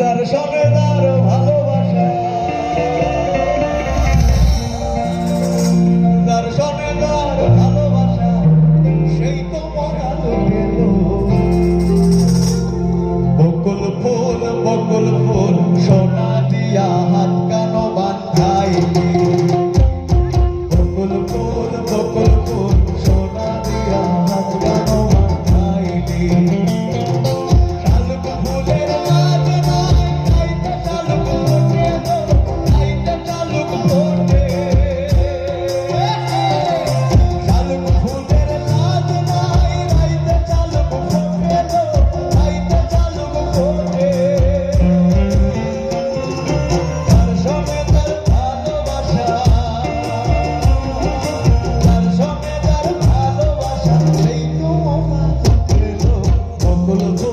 দর্শনে তার ভালোবাসা। দর্শনে তার ভালোবাসা, সেই তো মরাল গেল বকুল ফুল বকুল ফুল, সোনা Quando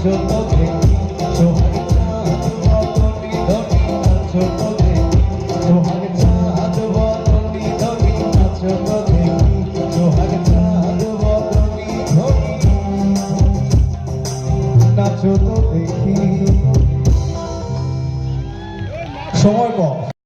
ছোট দেখি সোহাগ চাঁদ বদনি ধনি না ছোট দেখি সোহাগ চাঁদ বদনি ধনি না ছোট দেখি সোহাগ চাঁদ বদনি সময় কম